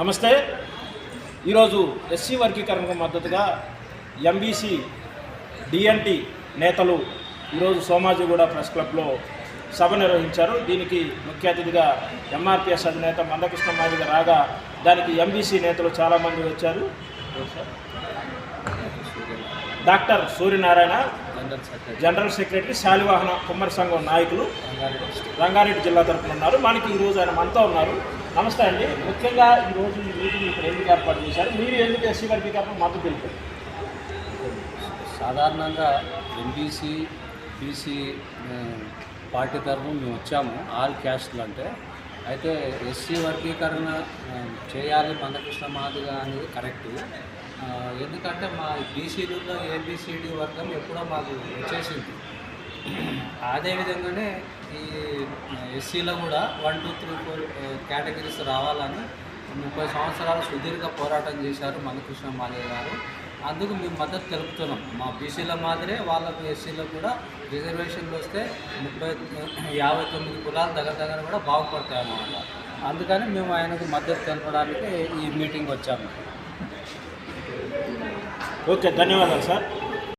నమస్తే. ఈరోజు ఎస్సీ వర్గీకరణకు మద్దతుగా ఎంబీసీ డిఎన్టీ నేతలు ఈరోజు సోమాజిగూడ ప్రెస్ క్లబ్లో సభ నిర్వహించారు. దీనికి ముఖ్య అతిథిగా ఎంఆర్పిఎస్ అధినేత మందకృష్ణ మాదిగ రాగా దానికి ఎంబీసీ నేతలు చాలామంది వచ్చారు. Doctor Suryanarayana general secretary. Shalivahana కుమ్మరి సంఘం నాయకులు రంగారెడ్డి జిల్లా తరపున ఉన్నారు. మనకి ఈరోజు ఆయన మనతో ఉన్నారు. నమస్తే అండి. ముఖ్యంగా ఈరోజు ఈ మీటింగ్ ఇక్కడ ఎందుకు ఏర్పాటు చేశారు? మీరు ఎందుకు ఎస్సీ వర్గీకరణ మద్దతు తెలిపారు? సాధారణంగా ఎంబీసీ బీసీ పార్టీ తరఫున మేము వచ్చాము. ఆల్ క్యాస్ట్లు అంటే. అయితే ఎస్సీ వర్గీకరణ చేయాలి మందకృష్ణ మాదిగా అనేది కరెక్ట్. ఎందుకంటే మా బీసీలలో ఏబిసిడి వర్గం ఎప్పుడో మాకు వచ్చేసింది. అదేవిధంగానే ఈ ఎస్సీలో కూడా one two three four categories రావాలని ముప్పై సంవత్సరాలు సుదీర్ఘ పోరాటం చేశారు మందకృష్ణ మాలే గారు. అందుకు మేము మద్దతు తెలుపుతున్నాం. మా బీసీల మాదిరే వాళ్ళకు ఎస్సీలో కూడా రిజర్వేషన్లు వస్తే ముప్పై యాభై తొమ్మిది కులాలు దగ్గర దగ్గర కూడా బాగుపడతాయి అన్నమాట అందుకని మేము ఆయనకు మద్దతు తెలపడానికి ఈ మీటింగ్ వచ్చాము. ఓకే ధన్యవాదాలు సార్.